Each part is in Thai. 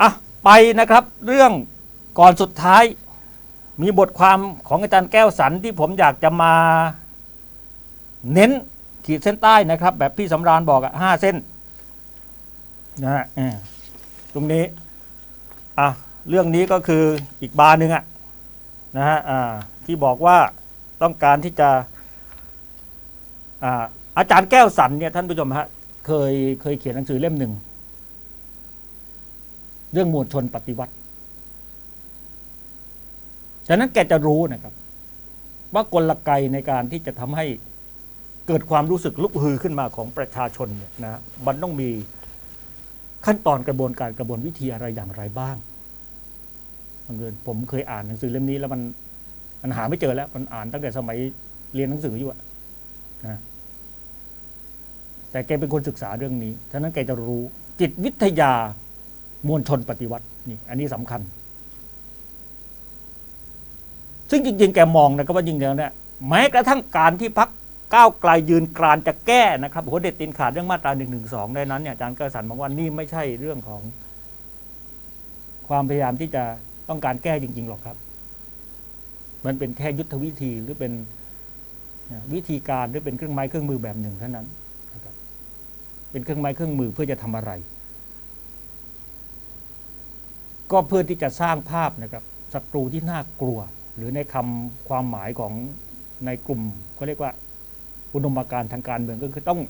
อะไปนะครับเรื่องก่อนสุดท้าย มีบทความของอาจารย์แก้วสันที่ผมอยากจะมาเน้นขีดเส้นใต้นะครับ แบบพี่สำราญบอกอะห้าเส้นนะฮะตรงนี้อะเรื่องนี้ก็คืออีกบาร์หนึ่งอะนะฮะอ่าที่บอกว่าต้องการที่จะอ่าอาจารย์แก้วสันเนี่ยท่านผู้ชมฮะเคยเคยเขียนหนังสือเล่มหนึ่ง เรื่องมวลชนปฏิวัติฉะนั้นแกจะรู้นะครับ ว่ากลไกในการที่จะทำให้เกิดความรู้สึกลุกฮือขึ้นมาของประชาชนเนี่ยนะมันต้องมีขั้นตอนกระบวนการกระบวนวิธีอะไรอย่างไรบ้างมันเกินผมเคยอ่านหนังสือเล่มนี้แล้วมันมันหาไม่เจอแล้ว มันอ่านตั้งแต่สมัยเรียนหนังสืออยู่อะนะแต่แกเป็นคนศึกษาเรื่องนี้ฉะนั้นแกจะรู้จิตวิทยา มวลชนปฏิวัตินี่อันนี้สำคัญ ซึ่งจริง ๆ แกมองนะครับว่าจริงๆแล้วเนี่ยแม้กระทั่งการที่พักก้าวไกลยืนกรานจะแก้นะครับหัวเด็ดตีนขาดเรื่องมาตราหนึ่งหนึ่งสองในนั้นเนี่ยอาจารย์เกษสันบอกว่านี่ไม่ใช่เรื่องของ ความพยายามที่จะต้องการแก้จริง ๆ หรอกครับ มันเป็นแค่ยุทธวิธีหรือเป็นวิธีการหรือเป็นเครื่องไม้เครื่องมือแบบหนึ่งเท่านั้นนะครับเป็นเครื่องไม้เครื่องมือเพื่อจะทำอะไร ก็เพื่อที่จะสร้างภาพนะครับศัตรูที่น่ากลัว หรือในคำความหมายของในกลุ่มเขาเรียกว่าอุดมการณ์ทางการเมืองก็คือต้อง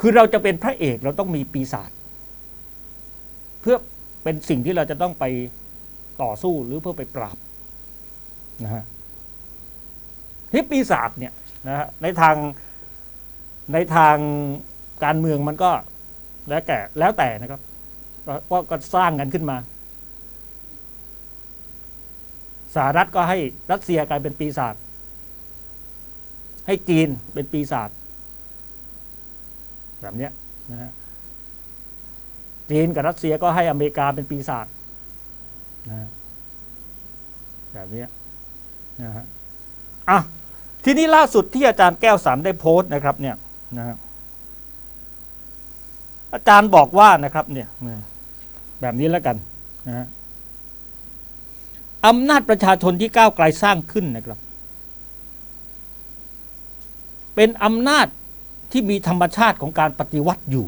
คือเราจะเป็นพระเอกเราต้องมีปีศาจเพื่อเป็นสิ่งที่เราจะต้องไปต่อสู้หรือเพื่อไปปราบนะฮะนี่ปีศาจเนี่ยนะฮะในทางในทางการเมืองมันก็แล้วแต่แล้วแต่นะครับก็สร้างกันขึ้นมา สหรัฐก็ให้รัสเซียกลายเป็นปีศาจให้จีนเป็นปีศาจแบบนี้นะฮะจีนกับรัสเซียก็ให้อเมริกาเป็นปีศาจนะฮะแบบนี้นะฮะอะทีนี้ล่าสุดที่อาจารย์แก้วสันได้โพสต์นะครับ เนี่ยนะฮะอาจารย์บอกว่านะครับ เนี่ยแบบนี้แล้วกันนะฮะ อำนาจประชาชนที่ก้าวไกลสร้างขึ้นนะครับ เป็นอำนาจที่มีธรรมชาติของการปฏิวัติอยู่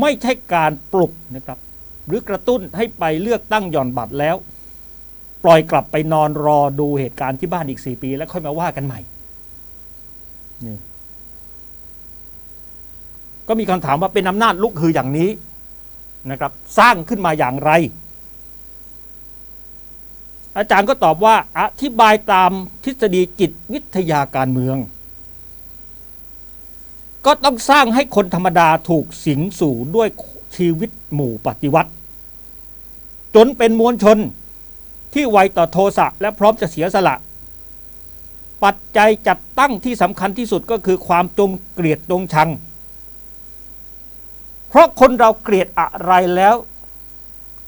ไม่ใช่การปลุกนะครับ หรือกระตุ้นให้ไปเลือกตั้งหย่อนบัตรแล้ว ปล่อยกลับไปนอนรอดูเหตุการณ์ที่บ้านอีกสี่ปี แล้วค่อยมาว่ากันใหม่นี่ก็มีคำถามว่าเป็นอำนาจลุกคืออย่างนี้นะครับ สร้างขึ้นมาอย่างไร อาจารย์ก็ตอบว่าอธิบายตามทฤษฎีจิตวิทยาการเมือง ก็ต้องสร้างให้คนธรรมดาถูกสิงสู่ด้วยชีวิตหมู่ปฏิวัติ จนเป็นมวลชนที่ไวต่อโทสะและพร้อมจะเสียสละ ปัจจัยจัดตั้งที่สำคัญที่สุดก็คือความจงเกลียดจงชัง เพราะคนเราเกลียดอะไรแล้ว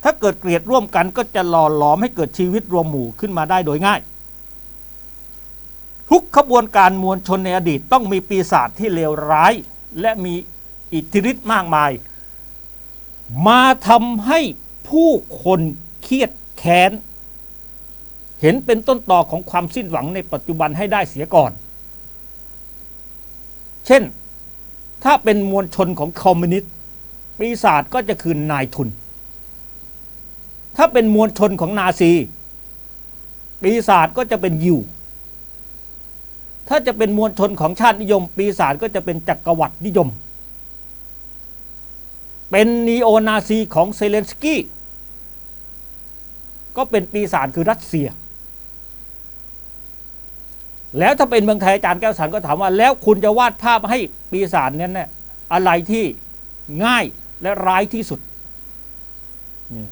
ถ้าเกิดเกลียดร่วมกันก็จะหล่อหลอมให้เกิดชีวิตรวมหมู่ขึ้นมาได้โดยง่าย ทุกขบวนการมวลชนในอดีตต้องมีปีศาจที่เลวร้าย และมีอิทธิฤทธิ์มากมาย มาทำให้ผู้คนเครียดแค้น เห็นเป็นต้นต่อของความสิ้นหวังในปัจจุบันให้ได้เสียก่อน เช่น ถ้าเป็นมวลชนของคอมมิวนิสต์ปีศาจก็จะคืนนายทุน ถ้าเป็นมวลชนของนาซีปีศาจก็จะเป็นยิว ถ้าจะเป็นมวลชนของชาตินิยม ปีศาจก็จะเป็นจักรวรรดินิยม เป็นนีโอนาซีของเซเลนสกี้ก็เป็นปีศาจคือรัสเซีย แล้วถ้าเป็นเมืองไทยอาจารย์แก้วสันก็ถามว่า แล้วคุณจะวาดภาพให้ปีศาจนั้นเนี่ยอะไรที่ง่ายและร้ายที่สุดนี่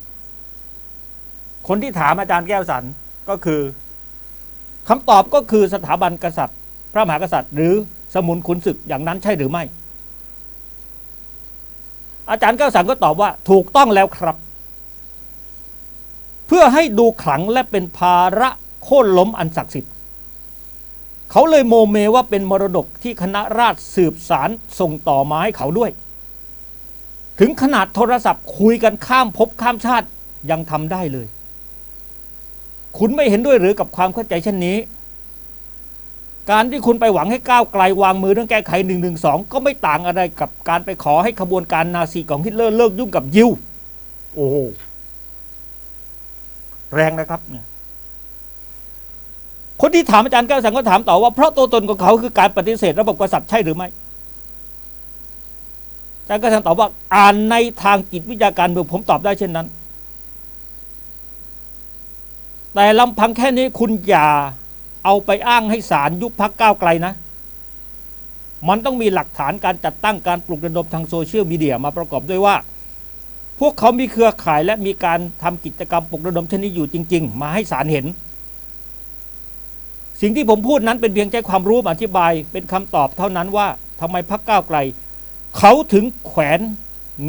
คนที่ถามอาจารย์แก้วสันก็คือคำตอบก็คือสถาบันกษัตริย์ พระมหากษัตริย์ หรือสมุนขุนศึกอย่างนั้นใช่หรือไม่ อาจารย์แก้วสันก็ตอบว่าถูกต้องแล้วครับ เพื่อให้ดูขลังและเป็นภาระโค่นล้มอันศักดิ์สิทธิ์เขาเลยโมเมว่าเป็นมรดกที่คณะราษฎรสืบสารส่งต่อมาให้เขาด้วย ถึงขนาดโทรศัพท์คุยกันข้ามภพข้ามชาติยังทำได้เลย คุณไม่เห็นด้วยหรือกับความเข้าใจเช่นนี้ การที่คุณไปหวังให้ก้าวไกลวางมือเรื่องแก้ไข1นึก็ไม่ต่างอะไรกับการไปขอให้ขบวนการนาซีของฮิตเลอร์เลิกยุ่งกับยิวโอ้โหแรงนะครับเนี่ยคนที่ถามอาจารย์แก้วสังก็ถามต่อว่าเพราะตัวตนของเขาคือการปฏิเสธระบบกษัตริย์ใช่หรือไม่อาจารย์แก้วสังตอบว่าอ่านในทางจิตวิทยาการเมืองผมตอบได้เช่นนั้น แต่ลำพังแค่นี้คุณอย่าเอาไปอ้างให้ศาลยุบพักก้าวไกลนะ มันต้องมีหลักฐานการจัดตั้งการปลุกระดมทางโซเชียลมีเดียมาประกอบด้วยว่า พวกเขามีเครือข่ายและมีการทำกิจกรรมปลุกระดมชนิดอยู่จริง ๆ มาให้ศาลเห็น สิ่งที่ผมพูดนั้นเป็นเพียงแค่ความรู้อธิบาย เป็นคำตอบเท่านั้นว่าทำไมพักก้าวไกล เขาถึงแขวน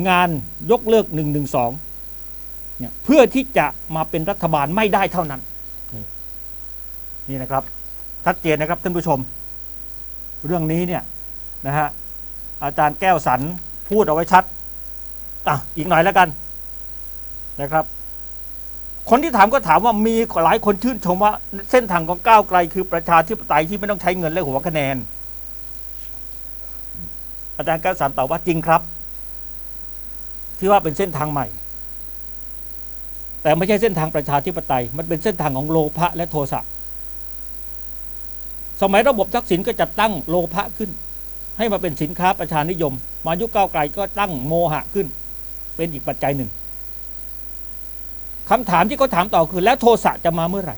งานยกเลิก1นึ เนี่ยเพื่อที่จะมาเป็นรัฐบาลไม่ได้เท่านั้นนี่นี่นะครับชัดเจนนะครับท่านผู้ชม เรื่องนี้เนี่ยนะฮะอาจารย์แก้วสันพูดเอาไว้ชัดอะอีกหน่อยแล้วกันนะครับคนที่ถามก็ถามว่ามีหลายคนชื่นชมว่าเส้นทางของก้าวไกลคือประชาธิปไตยที่ไม่ต้องใช้เงินและหัวคะแนน อาจารย์แก้วสันตอบว่าจริงครับ ที่ว่าเป็นเส้นทางใหม่ แต่ไม่ใช่เส้นทางประชาธิปไตย มันเป็นเส้นทางของโลภะและโทสะสมัยระบบทักษิณก็จัดตั้งโลภะขึ้น ให้มาเป็นสินค้าประชานิยม มายุคก้าวไกลก็ตั้งโมหะขึ้น เป็นอีกปัจจัยหนึ่งคำถามที่เขาถามต่อคือแล้วโทสะจะมาเมื่อไหร่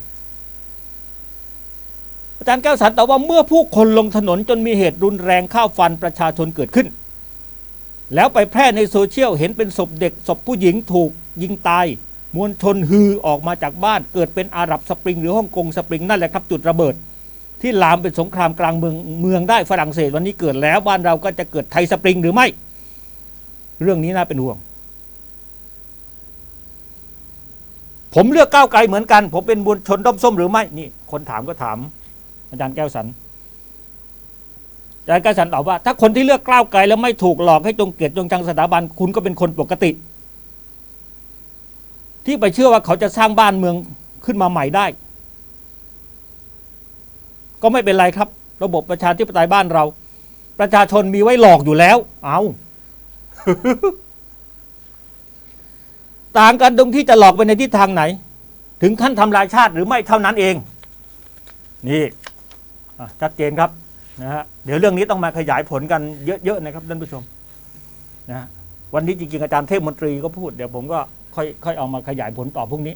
อาจารย์แก้วสันตอบว่าเมื่อผู้คนลงถนนจนมีเหตุรุนแรงข้าวฟันประชาชนเกิดขึ้น แล้วไปแพร่ในโซเชียลเห็นเป็นศพเด็กศพผู้หญิงถูกยิงตาย มวลชนฮือออกมาจากบ้านเกิดเป็นอาหรับสปริง หรือฮ่องกงสปริงนั่นแหละครับ จุดระเบิด ที่ลามเป็นสงครามกลางเมืองเมืองได้ฝรั่งเศสวันนี้เกิดแล้วบ้านเราก็จะเกิดไทยสปริงหรือไม่ เรื่องนี้น่าเป็นห่วง ผมเลือกก้าวไกลเหมือนกัน ผมเป็นมวลชนด้อมส้มหรือไม่นี่ คนถามก็ถาม อาจารย์แก้วสันอาจารย์แก้วสันตอบว่า ถ้าคนที่เลือกก้าวไกลแล้วไม่ถูกหลอกให้จงเกลียดจงชังสถาบันคุณก็เป็นคนปกติ ที่ไปเชื่อว่าเขาจะสร้างบ้านเมืองขึ้นมาใหม่ได้ ก็ไม่เป็นไรครับ ระบบประชาธิปไตยบ้านเรา ประชาชนมีไว้หลอกอยู่แล้ว เอาต่างกันตรงที่จะหลอกไปในทิศทางไหน ถึงขั้นทำลายชาติหรือไม่เท่านั้นเอง นี่ชัดเจนครับนะฮะเดี๋ยวเรื่องนี้ต้องมาขยายผลกันเยอะๆนะครับท่านผู้ชมนะฮะวันนี้จริงๆอาจารย์เทพมนตรีก็พูดเดี๋ยวผมก็ ค่อยค่อยเอามาขยายผลต่อพวกนี้